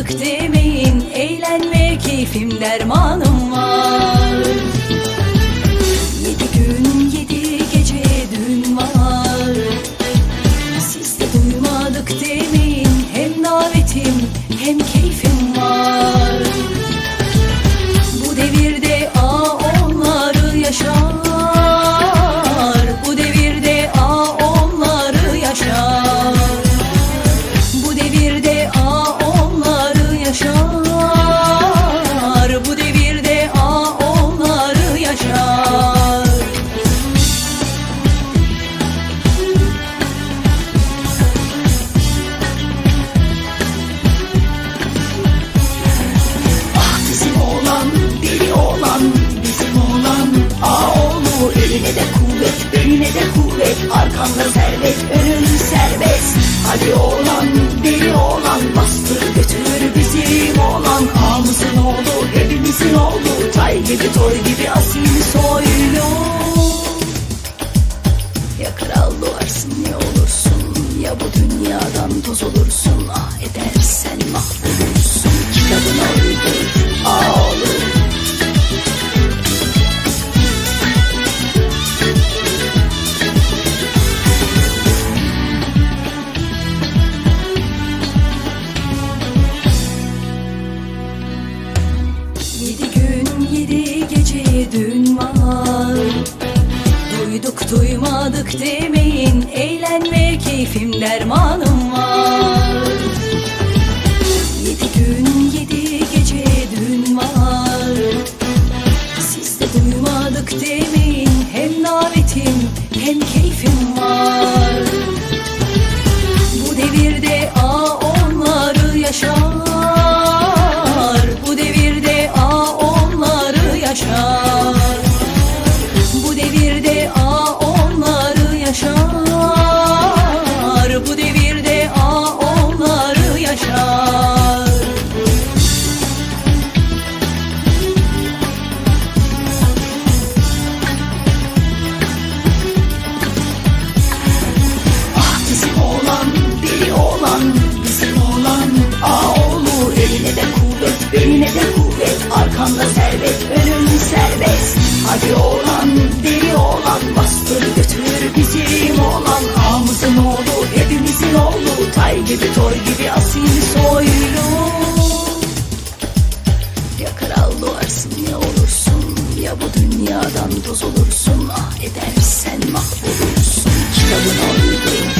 duymadık demeyin Eğlenme keyfim dermanım var Hadi oğlan, deli oğlan Bastır götür bizim oğlan Ağamızın oğlu, hepimizin oğlu. Tay gibi toy gibi asil soylu. Ya kral doğarsın ya olursun. Ya bu dünyadan toz olursun. Ah edersen mahvolursun. Kitabına uydur, aa oğlu Duyduk duymadık demeyin. Eğlenme keyfim dermanım var. Yedi gün yedi gece dün var. Siz de duymadık demeyin. Hem davetim hem keyfim var. Bu devirde a Arkanda servet, önün serbest. Hadi oğlan, deli oğlan Bastır götür bizim oğlan. Ağamızın oğlu, hepimizin oğlu. Tay gibi toy gibi asil soylu. Ya kral doğarsın ya olursun. Ya bu dünyadan toz olursun. Ah edersen mahvolursun. Kitabına uydur,